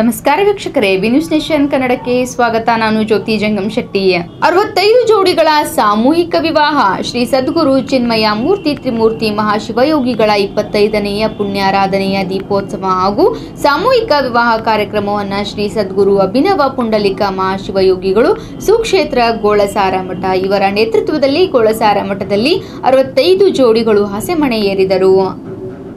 ನಮಸ್ಕಾರ ವೀಕ್ಷಕರೇ ವಿನ್ಯೂಸ್ ನೇಷನ್ ಕನ್ನಡಕ್ಕೆ ಸ್ವಾಗತ. ನಾನು ಜ್ಯೋತಿ ಜಂಗಮ್ ಶೆಟ್ಟಿ. ಅರವತ್ತೈದು ಜೋಡಿಗಳ ಸಾಮೂಹಿಕ ವಿವಾಹ. ಶ್ರೀ ಸದ್ಗುರು ಚಿನ್ಮಯ ಮೂರ್ತಿ ತ್ರಿಮೂರ್ತಿ ಮಹಾಶಿವಯೋಗಿಗಳ ಇಪ್ಪತ್ತೈದನೆಯ ಪುಣ್ಯಾರಾಧನೆಯ ದೀಪೋತ್ಸವ ಹಾಗೂ ಸಾಮೂಹಿಕ ವಿವಾಹ ಕಾರ್ಯಕ್ರಮವನ್ನು ಶ್ರೀ ಸದ್ಗುರು ಅಭಿನವ ಪುಂಡಲಿಕ ಮಹಾಶಿವಯೋಗಿಗಳು ಸುಕ್ಷೇತ್ರ ಗೋಳಸಾರ ಮಠ ಇವರ ನೇತೃತ್ವದಲ್ಲಿ ಗೋಳಸಾರ ಮಠದಲ್ಲಿ ಅರವತ್ತೈದು ಜೋಡಿಗಳು ಹಸೆಮಣೆ ಏರಿದರು.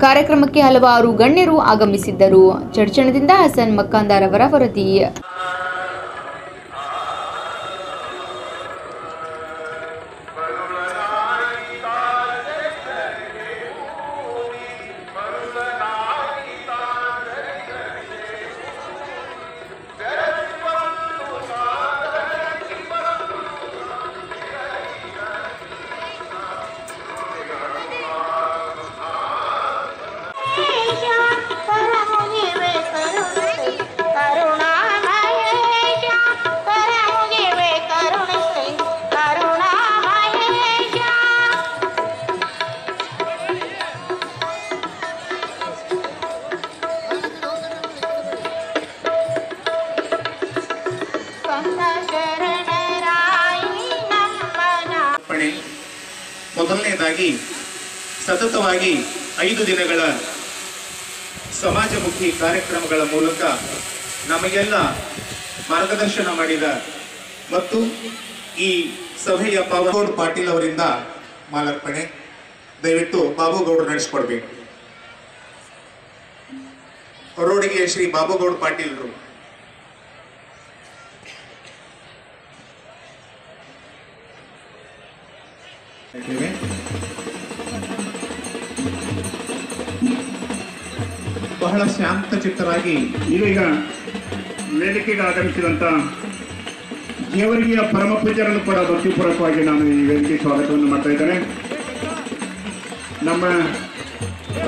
ಕಾರ್ಯಕ್ರಮಕ್ಕೆ ಹಲವಾರು ಗಣ್ಯರು ಆಗಮಿಸಿದ್ದರು. ಚಡ್ಚಣದಿಂದ ಹಸನ್ ಮಕ್ಕಾಂದಾರ್ ಅವರ ವರದಿ. ಮೊದಲನೇದಾಗಿ ಸತತವಾಗಿ ಐದು ದಿನಗಳ ಸಮಾಜಮುಖಿ ಕಾರ್ಯಕ್ರಮಗಳ ಮೂಲಕ ನಮಗೆಲ್ಲ ಮಾರ್ಗದರ್ಶನ ಮಾಡಿದ ಮತ್ತು ಈ ಸಭೆಯ ಪಾವಗೌಡ ಪಾಟೀಲ್ ಅವರಿಂದ ಮಾಲಾರ್ಪಣೆ. ದಯವಿಟ್ಟು ಬಾಬುಗೌಡರು ನಡೆಸ್ಕೊಡ್ಬೇಕು. ಹೊರೋಡಿಗೆ ಶ್ರೀ ಬಾಬುಗೌಡ ಪಾಟೀಲ್ರು. ಇದ್ದೇವೆ. ಬಹಳ ಶಾಂತ ಚಿತ್ತರಾಗಿ ಇದೀಗ ವೇದಿಕೆಗೆ ಆಗಮಿಸಿದಂತ ದೇವರಿಗೆಯ ಪರಮ ಪೂಜರನ್ನು ಕೂಡ ಭಕ್ತಿಪೂರ್ವಕವಾಗಿ ನಾನು ಈ ವೇದಿಕೆ ಸ್ವಾಗತವನ್ನು ಮಾಡ್ತಾ ಇದ್ದೇನೆ. ನಮ್ಮ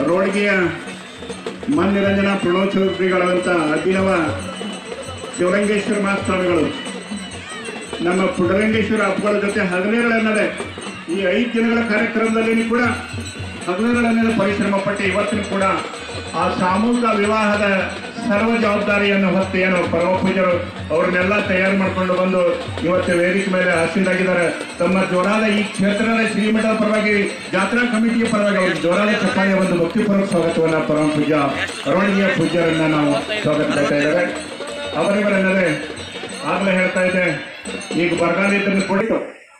ರೋಡ್ಗೆಯ ಮನ್ನಿರಂಜನ ಪ್ರಣೋತ್ಸವಿಗಳಾದಂಥ ಅಭಿನವ ಶಿವರಂಗೇಶ್ವರ ಮಹಾಸ್ವಾಮಿಗಳು, ನಮ್ಮ ಪುಡರಂಗೇಶ್ವರ ಹಬ್ಬಗಳ ಜೊತೆ ಹಗಲಿರಳೆನ್ನದೆ ಈ ಐದು ದಿನಗಳ ಕಾರ್ಯಕ್ರಮದಲ್ಲಿ ಕೂಡ ಹಗಲಿರಳೆನ್ನದೆ ಪರಿಶ್ರಮ ಪಟ್ಟು ಇವತ್ತಿನ ಕೂಡ ಆ ಸಾಮೂಹಿಕ ವಿವಾಹದ ಸರ್ವ ಜವಾಬ್ದಾರಿಯನ್ನು ಹೊತ್ತು ಏನು ಪರಮ ಪೂಜರು ಅವ್ರನ್ನೆಲ್ಲ ತಯಾರು ಮಾಡಿಕೊಂಡು ಬಂದು ಇವತ್ತು ವೇದಿಕೆ ಮೇಲೆ ಹಸಿದಾಗಿದ್ದಾರೆ. ತಮ್ಮ ಜೋರಾದ ಈ ಕ್ಷೇತ್ರದ ಶ್ರೀಮಠದ ಪರವಾಗಿ, ಜಾತ್ರಾ ಕಮಿಟಿಯ ಪರವಾಗಿ ಅವರು ಜೋರಾದ ಚಪ್ಪಾಳೆಯ ಒಂದು ಭಕ್ತಿಪೂರ್ವಕ ಸ್ವಾಗತವನ್ನು ಪರಮ ಪೂಜಾ ಪರವಣಿಗೆಯ ಪೂಜ್ಯರನ್ನ ನಾವು ಸ್ವಾಗತ ಮಾಡ್ತಾ ಇದ್ದಾರೆ ಅವರಿವರೆಲ್ಲದೆ ಆಗಲೇ ಹೇಳ್ತಾ ಇದ್ದೆ, ಈಗ ಬರಗಾಲ ಇದ್ದರೆ ಕೊಡಿತು